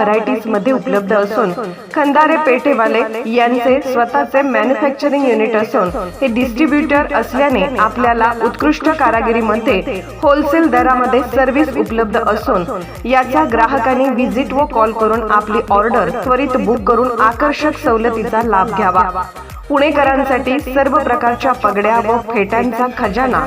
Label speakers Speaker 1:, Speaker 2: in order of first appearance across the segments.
Speaker 1: व्हरायटीजमध्ये उपलब्ध असून खंदारे पेठेवाले यांचे स्वतःचे मॅन्युफॅक्चरिंग युनिट असून हे डिस्ट्रीब्युटर असल्याने आपल्याला उत्कृष्ट कारागिरीमध्ये होलसेल दरामध्ये सर्व्हिस उपलब्ध असून याचा ग्राहकांनी व्हिजिट व कॉल करून आपली ऑर्डर त्वरित बुक करून आकर्षक सवलतीचा लाभ घ्यावा. पुणेकरांसाठी सर्व प्रकारच्या पगड्या व फेट्यांचा खजाना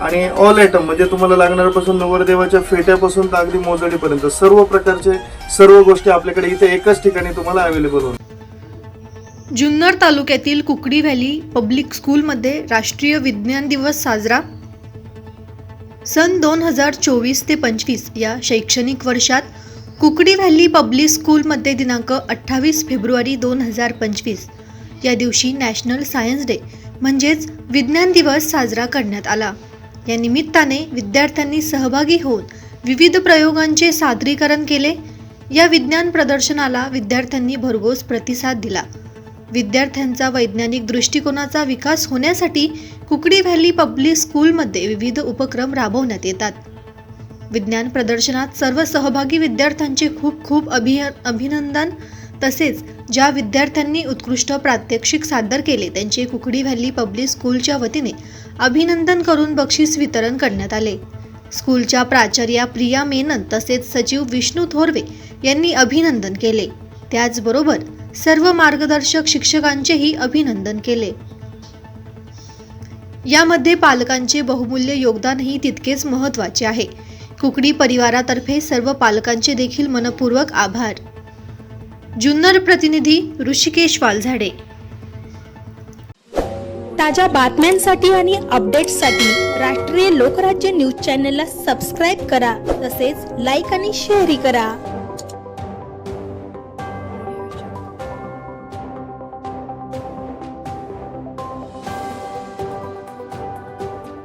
Speaker 2: आणि ऑल आयटम म्हणजे तुम्हाला लागणाऱ्यापासून नवरदेवाच्या फेट्यापासून तर अगदी मोजडीपर्यंत सर्व प्रकारचे सर्व गोष्टी आपल्याकडे इथे एकाच ठिकाणी तुम्हाला अवेलेबल होणार.
Speaker 3: जुन्नर तालुक्यातील कुकडी व्हॅली पब्लिक स्कूलमध्ये राष्ट्रीय विज्ञान दिवस साजरा. सन दोन हजार चोवीस ते पंचवीस या शैक्षणिक वर्षात कुकडी व्हॅली पब्लिक स्कूलमध्ये दिनांक अठ्ठावीस फेब्रुवारी दोन हजार पंचवीस या दिवशी नॅशनल सायन्स डे म्हणजेच विज्ञान दिवस साजरा करण्यात आला. या निमित्ताने विद्यार्थ्यांनी सहभागी होऊन विविध प्रयोगांचे सादरीकरण केले. या विज्ञान प्रदर्शनाला विद्यार्थ्यांनी भरघोस प्रतिसाद दिला. विद्यार्थ्यांचा वैज्ञानिक दृष्टिकोनाचा विकास होण्यासाठी कुकडी व्हॅली पब्लिक स्कूलमध्ये विविध उपक्रम राबवण्यात येतात. विज्ञान प्रदर्शनात सर्व सहभागी विद्यार्थ्यांचे खूप खूप अभिय अभिनंदन. तसेच ज्या विद्यार्थ्यांनी उत्कृष्ट प्रात्यक्षिक सादर केले त्यांचे कुकडी व्हॅली पब्लिक स्कूलच्या वतीने अभिनंदन करून बक्षीस वितरण करण्यात आले. स्कूलच्या प्राचार्या प्रिया मेनन तसेच सचिव विष्णू थोरवे यांनी अभिनंदन केले. त्याचबरोबर सर्व मार्गदर्शक शिक्षकांचेही अभिनंदन केले. यामध्ये पालकांचे बहुमूल्य योगदानही तितकेच महत्त्वाचे आहे. कुकडी परिवारातर्फे सर्व पालकांचे देखील मनपूर्वक आभार. जुन्नर प्रतिनिधी ऋषिकेश वालझाडे.
Speaker 4: ताज्या बातम्यांसाठी आणि अपडेट्ससाठी राष्ट्रीय लोकराज्य न्यूज चॅनलला सबस्क्राईब करा तसेच लाईक आणि शेअरही करा.